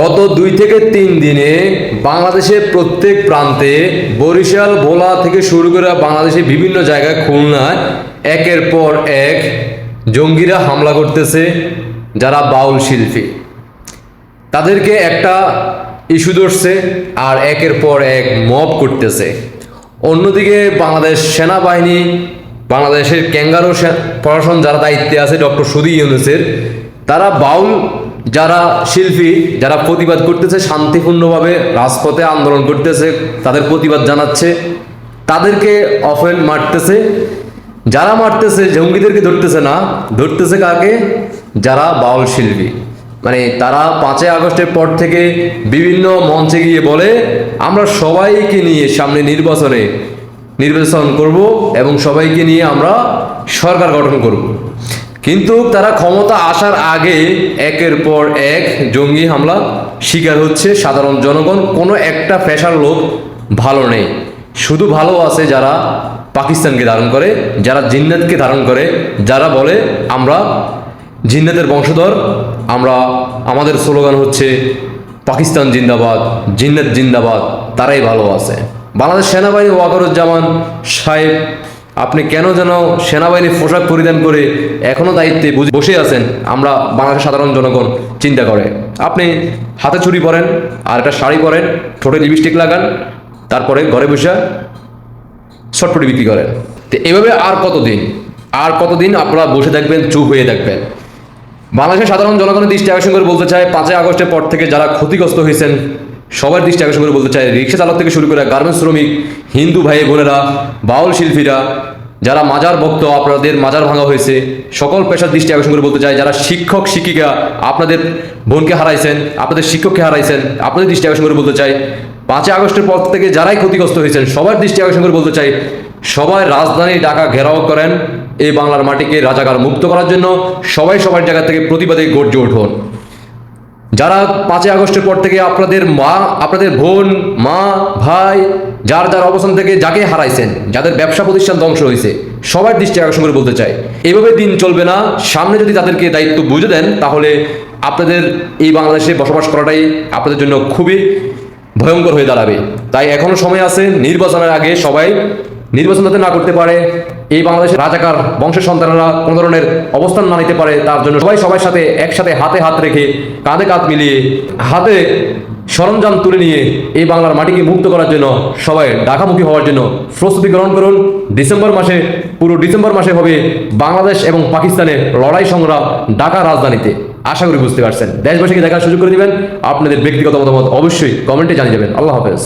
গত দুই থেকে তিন দিনে বাংলাদেশের প্রত্যেক প্রান্তে বরিশাল, ভোলা থেকে শুরু করে বাংলাদেশের বিভিন্ন জায়গায় খুলনায় একের পর এক জঙ্গিরা হামলা করতেছে, যারা বাউল শিল্পী। তাদেরকে একটা ইস্যু ধরছে আর একের পর এক মব করতেছে। অন্যদিকে বাংলাদেশ সেনাবাহিনী, বাংলাদেশের ক্যাঙ্গারো প্রশাসন যারা দায়িত্বে আছে, ডক্টর সুদী ইউনুসের, তারা বাউল যারা শিল্পী, যারা প্রতিবাদ করতেছে, শান্তিপূর্ণভাবে রাজপথে আন্দোলন করতেছে, তাদের প্রতিবাদ জানাচ্ছে, তাদেরকে অফেন মারতেছে। যারা মারতেছে, জঙ্গিদেরকে ধরতেছে না, ধরতেছে কাকে? যারা বাউল শিল্পী। মানে তারা পাঁচই আগস্টের পর থেকে বিভিন্ন মঞ্চে গিয়ে বলে, আমরা সবাইকে নিয়ে সামনে নির্বাচনে নির্বাচন করব এবং সবাইকে নিয়ে আমরা সরকার গঠন করব। কিন্তু তারা ক্ষমতা আসার আগে একের পর এক জঙ্গি হামলা শিকার হচ্ছে সাধারণ জনগণ। কোনো একটা পেশার লোক ভালো নেই। শুধু ভালো আছে যারা পাকিস্তানকে ধারণ করে, যারা জিন্নাতকে ধারণ করে, যারা বলে, আমরা জিন্নাতের বংশধর, আমরা, আমাদের স্লোগান হচ্ছে পাকিস্তান জিন্দাবাদ, জিন্নাত জিন্দাবাদ, তারাই ভালো আছে। বাংলাদেশ সেনাবাহিনী ওয়াকারুজ্জামান সাহেব আপনি কেন যেন সেনাবাহিনীর পোশাক পরিধান করে এখনও দায়িত্বে বসে আছেন? আমরা বাংলাদেশের সাধারণ জনগণ চিন্তা করে। আপনি হাতে চুরি পরেন, আর একটা শাড়ি পরেন, ঠোঁটে লিপস্টিক লাগান, তারপরে ঘরে বসে ছটপটি বিক্রি করেন। তো এভাবে আর কতদিন? আর কতদিন আপনারা বসে থাকবেন, চুপ হয়ে থাকবেন? বাংলাদেশের সাধারণ জনগণের দৃষ্টি আকর্ষণ করে বলতে চাই, পাঁচই আগস্টের পর থেকে যারা ক্ষতিগ্রস্ত হয়েছেন সবার দৃষ্টি আকর্ষণ করে বলতে চাই রিক্সা চালক থেকে শুরু করে গার্মেন্টস শ্রমিক, হিন্দু ভাই বোনেরা, বাউল শিল্পীরা, যারা মাজার ভক্ত, আপনাদের মাজার ভাঙা হয়েছে, সকল পেশার দৃষ্টি আকর্ষণ করে বলতে চাই, যারা শিক্ষক, শিক্ষিকা, আপনাদের বোনকে হারাইছেন, আপনাদের শিক্ষককে হারাইছেন, আপনাদের দৃষ্টি আকর্ষণ করে বলতে চাই, পাঁচই আগস্টের পর থেকে যারাই ক্ষতিগ্রস্ত হয়েছেন, সবার দৃষ্টি আকর্ষণ করে বলতে চাই, সবাই রাজধানী ঢাকা ঘেরাও করেন, এই বাংলার মাটিকে রাজাকার মুক্ত করার জন্য সবাই সবার জায়গা থেকে প্রতিবাদে গর্জে উঠুন। যারা পাঁচই আগস্টের পর থেকে আপনাদের মা, আপনাদের বোন, মা, ভাই, যার যার অবস্থান থেকে যাকে হারাইছেন, যাদের ব্যবসা প্রতিষ্ঠান ধ্বংস হয়েছে, সবার দৃষ্টি আকর্ষণ করে বলতে চাই। এভাবে দিন চলবে না। সামনে যদি তাদেরকে দায়িত্ব বুঝে দেন, তাহলে আপনাদের এই বাংলাদেশে বসবাস করাটাই আপনাদের জন্য খুবই ভয়ঙ্কর হয়ে দাঁড়াবে। তাই এখনও সময় আছে, নির্বাচনের আগে সবাই নির্বাচন যাতে না করতে পারে, এই বাংলাদেশের রাজাকার বংশের সন্তানরা কোনো ধরনের অবস্থান না নিতে পারে, তার জন্য সবাই সবার সাথে একসাথে হাতে হাত রেখে কাঁধে কাঁধ মিলিয়ে হাতে সরঞ্জাম তুলে নিয়ে এই বাংলার মাটিকে মুক্ত করার জন্য, সবাই ঢাকামুখী হওয়ার জন্য প্রস্তুতি গ্রহণ করুন। ডিসেম্বর মাসে, পুরো ডিসেম্বর মাসে হবে বাংলাদেশ এবং পাকিস্তানের লড়াই সংগ্রাম ঢাকা রাজধানীতে। আশা করি বুঝতে পারছেন। দেশবাসীকে দেখার সুযোগ করে দিবেন। আপনাদের ব্যক্তিগত মতামত অবশ্যই কমেন্টে জানিয়ে দেবেন। আল্লাহ হাফেজ।